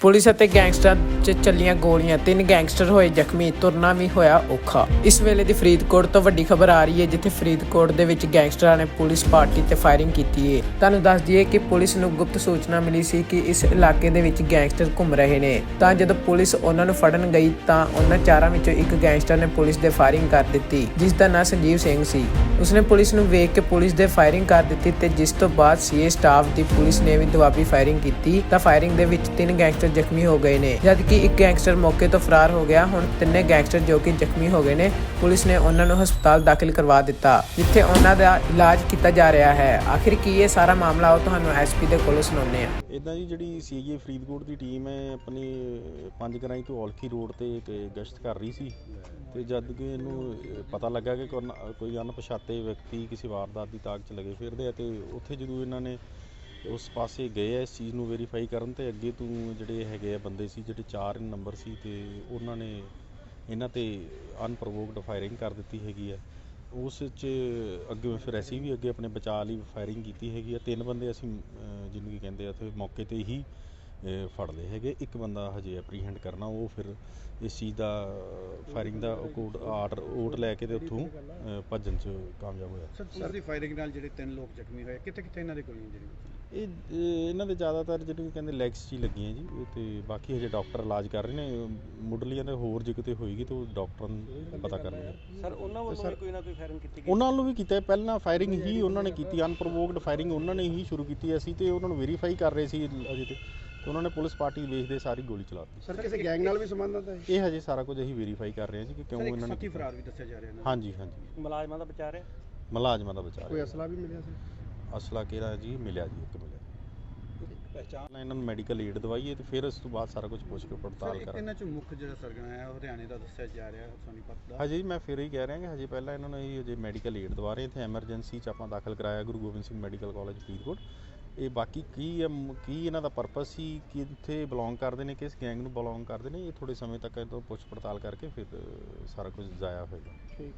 Police ਅਤੇ gangster 'ਚ ਚੱਲੀਆਂ ਗੋਲੀਆਂ। ਤਿੰਨ ਗੈਂਗਸਟਰ ਹੋਏ, ਜ਼ਖਮੀ, ਤੁਰਨਾ ਵੀ ਹੋਇਆ ਔਖਾ। ਇਸ ਵੇਲੇ ਦੀ ਫਰੀਦਕੋਟ ਤੋਂ ਵੱਡੀ ਖਬਰ ਆ ਰਹੀ ਹੈ, ਜਿੱਥੇ ਫਰੀਦਕੋਟ ਦੇ ਵਿੱਚ ਗੈਂਗਸਟਰਾਂ ਨੇ ਪੁਲਿਸ ਪਾਰਟੀ ਤੇ ਫਾਇਰਿੰਗ ਕੀਤੀ ਹੈ ਤੁਹਾਨੂੰ ਦੱਸ ਦਈਏ ਕਿ ਪੁਲਿਸ ਨੂੰ ਗੁਪਤ ਸੂਚਨਾ ਮਿਲੀ ਸੀ ਕਿ ਇਸ ਇਲਾਕੇ ਦੇ ਵਿੱਚ ਗੈਂਗਸਟਰ ਘੁੰਮ ਰਹੇ ਨੇ। ਤਾਂ ਜਦੋਂ ਪੁਲਿਸ ਉਹਨਾਂ ਨੂੰ ਫੜਨ ਗਈ, ਤਾਂ ਉਹਨਾਂ ਚਾਰਾਂ ਵਿੱਚੋਂ ਇੱਕ ਗੈਂਗਸਟਰ ਨੇ ਪੁਲਿਸ ਦੇ ਫਾਇਰਿੰਗ ਕਰ ਦਿੱਤੀ, ਜਿਸ ਦਾ ਨਾਂ ਸੰਜੀਵ ਸਿੰਘ ਸੀ। ਉਸਨੇ ਪੁਲਿਸ ਨੂੰ ਵੇਖ ਕੇ ਪੁਲਿਸ ਦੇ ਫਾਇਰਿੰਗ ਕਰ ਦਿੱਤੀ ਤੇ ਜਿਸ ਤੋਂ ਬਾਅਦ ਸੀਏ ਸਟਾਫ ਦੀ ਪੁਲਿਸ ਨੇ ਵੀ ਦੁਆਬੀ ਫਾਇਰਿੰਗ ਕੀਤੀ। ਤਾਂ ਫਾਇਰਿੰਗ ਦੇ ਵਿੱਚ ਤਿੰਨ ਗੈਂਗਸਟਰ ਜ਼ਖਮੀ ਹੋ ਗਏ ਨੇ। ਜਦਕਿ ਇੱਕ ਗੈਂਗਸਟਰ ਮੌਕੇ ਤੋਂ ਫਰਾਰ ਹੋ ਗਿਆ ਹੁਣ ਤਿੰਨੇ ਗੈਂਗਸਟਰ ਜੋ ਕਿ ਜ਼ਖਮੀ ਹੋ ਗਏ ਨੇ ਪੁਲਿਸ ਨੇ ਉਹਨਾਂ ਨੂੰ ਹਸਪਤਾਲ ਦਾਖਲ ਕਰਵਾ ਦਿੱਤਾ ਜਿੱਥੇ ਉਹਨਾਂ ਦਾ ਇਲਾਜ ਕੀਤਾ ਜਾ ਰਿਹਾ ਹੈ। ਆਖਿਰ ਕੀ ਇਹ ਸਾਰਾ ਮਾਮਲਾ ਉਹ ਤੁਹਾਨੂੰ ਐਸਪੀ ਦੇ ਕੋਲੋਂ ਸੁਣਾਉਂਦੇ ਆ ਇਦਾਂ ਜੀ ਜਿਹੜੀ ਸੀਏ ਫਰੀਦਕੋਟ ਦੀ ਟੀਮ ਹੈ ਆਪਣੀ ਪੰਜ ਗਰਾਈ ਤੋਂ ਔਲਖੀ ਰੋਡ ਤੇ ਇੱਕ ਗਸ਼ਤ ਕਰ ਰਹੀ ਸੀ। ਤੇ ਜਦ ਕਿ ਇਹਨੂੰ ਅਹ, ਪਤਾ ਲੱਗਾ ਕਿ ਕੋਈ ਨਾ- ਕੋਈ ਅਣਪਛਾਤੇ ਵਿਅਕਤੀ ਕਿਸੇ ਵਾਰਦਾਤ ਦੀ ਤਾਕ 'ਚ ਲਗੇ ਫਿਰਦੇ ਆ ਤੇ ਉੱਥੇ ਜਦੋਂ ਇਹਨਾਂ ਨੇ ਉਸ ਪਾਸੇ ਗਏ ਆ ਇਸ ਚੀਜ਼ ਨੂੰ ਵੈਰੀਫਾਈ ਕਰਨ ਤੇ ਅੱਗੇ ਤੋਂ ਜਿਹੜੇ ਹੈਗੇ ਆ ਬੰਦੇ ਸੀ ਜਿਹੜੇ ਚਾਰ ਨੰਬਰ ਸੀ ਤੇ ਉਹਨਾਂ ਨੇ ਇਹਨਾਂ ਤੇ ਅਨਪ੍ਰੋਵੋਕਡ ਫਾਇਰਿੰਗ ਕਰ ਦਿੱਤੀ ਹੈਗੀ ਆ। ਉਸ 'ਚ ਅੱਗੇ ਫਿਰ ਅਸੀਂ ਵੀ ਅੱਗੇ ਆਪਣੇ ਬਚਾਅ ਲਈ ਫਾਇਰਿੰਗ ਕੀਤੀ ਹੈਗੀ ਆ। ਤਿੰਨ ਬੰਦੇ ਅਸੀਂ ਜਿਹਨੂੰ ਕੀ ਕਹਿੰਦੇ ਆ ਉੱਥੇ ਮੌਕੇ ਤੇ ਹੀ ਅਹ, ਫੜ ਲਏ ਹੈਗੇ। ਇੱਕ ਬੰਦਾ ਹਜੇ ਐਪਰੀਹੈਂਡ ਕਰਨਾ ਉਹ ਫਿਰ ਇਸ ਚੀਜ਼ ਦਾ ਫਾਇਰਿੰਗ ਦਾ ਕੋਡ ਆਰਡਰ ਓਟ ਲੈ ਕੇ ਤੇ ਉੱਥੋਂ ਭੱਜਣ 'ਚ ਕਾਮਯਾਬ ਹੋਇਆ। ਸਰ ਪੁਲਿਸ ਦੀ ਫਾਇਰਿੰਗ ਨਾਲ ਜਿਹੜੇ ਤਿੰਨ ਲੋਕ ਜ਼ਖਮੀ ਹੋਏ ਕਿੱਥੇ ਕਿੱਥੇ ਇਹਨਾਂ ਦੇ ਗੋਲੀਆਂ ਜਿਹੜੀਆਂ ਇਹ ਇਹ ਇਹਨਾਂ ਦੇ ਜ਼ਿਆਦਾਤਰ ਜਿਹਨੂੰ ਕਹਿੰਦੇ ਲੈਗਸ 'ਚ ਹੀ ਲੱਗੀਆਂ ਜੀ ਇਹ ਤੇ ਬਾਕੀ ਹਜੇ ਡਾਕਟਰ ਇਲਾਜ ਕਰ ਰਹੇ ਨੇ ਮੁੱਢਲੀਆਂ ਦੇ ਹੋਰ ਜੇ ਕਿਤੇ ਹੋਏਗੀ ਤਾਂ ਉਹ ਡਾਕਟਰਾਂ ਨੂੰ ਪਤਾ ਕਰਨਗੇ ਸਰ ਉਹਨਾਂ ਵੱਲੋਂ ਵੀ ਕੋਈ ਨਾ ਕੋਈ ਫਾਇਰਿੰਗ ਕੀਤੀ ਗਈ? ਉਹਨਾਂ ਨੂੰ ਵੀ ਕੀਤਾ ਹੈ। ਪਹਿਲਾਂ ਫਾਇਰਿੰਗ ਹੀ ਉਹਨਾਂ ਨੇ ਕੀਤੀ ਅਨਪ੍ਰੋਵੋਕਡ ਫਾਇਰਿੰਗ ਉਹਨਾਂ ਨੇ ਹੀ ਸ਼ੁਰੂ ਕੀਤੀ ਅਸੀਂ ਤੇ ਉਹਨਾਂ ਨੂੰ ਵੈਰੀਫਾਈ ਕਰ ਰਹੇ ਸੀ ਅਜੇ ਤੇ ਤੇ ਉਹਨਾਂ ਨੇ ਪੁਲਿਸ ਪਾਰਟੀ ਵੇਖਦੇ ਸਾਰੀ ਗੋਲੀ ਚਲਾ ਦਿੱਤੀ। ਸਰ ਕਿਸੇ ਗੈਂਗ ਨਾਲ ਵੀ ਸੰਬੰਧਤ ਹੈ ਇਹ? ਹਜੇ ਸਾਰਾ ਕੁਝ ਅਸੀਂ ਵੈਰੀਫਾਈ ਕਰ ਰਹੇ ਹਾਂ ਜੀ ਕਿ ਕਿਉਂ ਇਹਨਾਂ ਨੇ ਸਾਥੀ। ਫਰਾਰ ਵੀ ਦੱਸਿਆ ਜਾ ਰਿਹਾ ਇਹਨਾਂ ਹਾਂਜੀ ਹਾਂਜੀ। ਮੁਲਾਜ਼ਮਾਂ ਦਾ ਬਚਾ ਰਿਹਾ ਮੁਲਾਜ਼ਮਾਂ ਦਾ ਬਚਾ ਕੋਈ ਅਸਲਾ ਵੀ ਮਿਲਿਆ ਸੀ? ਅਸਲਾ ਕਿਹੜਾ ਜੀ? ਮਿਲਿਆ ਜੀ ਇੱਕ ਮਿਲਿਆ ਪਹਿਚਾਣ ਇਹਨਾਂ ਨੂੰ ਮੈਡੀਕਲ ਏਡ ਦਵਾਈਏ ਤੇ ਫਿਰ ਉਸ ਤੋਂ ਬਾਅਦ ਸਾਰਾ ਕੁਝ ਪੁੱਛ ਕੇ ਪੜਤਾਲ ਕਰਾਂਗੇ। ਇਹਨਾਂ ਚੋਂ ਮੁੱਖ ਜਿਹੜਾ ਸਰਗਣਾ ਹੈ ਉਹ ਹਰਿਆਣੇ ਦਾ ਦੱਸਿਆ ਜਾ ਰਿਹਾ ਸੋਨੀਪਤ ਦਾ। ਹਜੇ ਮੈਂ ਫਿਰ ਹੀ ਕਹਿ ਰਿਹਾ ਕਿ ਹਜੇ ਪਹਿਲਾਂ ਇਹਨਾਂ ਨੂੰ ਇਹ ਹਜੇ ਮੈਡੀਕਲ ਏਡ ਦਵਾ ਰਹੇ ਇੱਥੇ ਐਮਰਜੈਂਸੀ ਚ ਆਪਾਂ ਦਾਖਲ ਕਰਾਇਆ ਗੁਰੂ ਗੋਬਿੰਦ ਸਿੰਘ ਮੈਡੀਕਲ ਕਾਲਜ ਫਰੀਦਕੋਟ। ਇਹ ਬਾਕੀ ਕੀ ਕੀ ਇਹਨਾਂ ਦਾ ਪਰਪਸ ਸੀ ਕਿੱਥੇ ਬਿਲੋਂਗ ਕਰਦੇ ਨੇ ਕਿਸ ਗੈਂਗ ਨੂੰ ਬਿਲੋਂਗ ਕਰਦੇ ਨੇ ਇਹ ਥੋੜੇ ਸਮੇਂ ਤੱਕ ਇਹ ਤੋਂ ਪੁੱਛ ਪੜਤਾਲ ਕਰਕੇ ਫਿਰ ਸਾਰਾ ਕੁਝ ਜ਼ਾਇਆ ਹੋਏਗਾ। ਠੀਕ।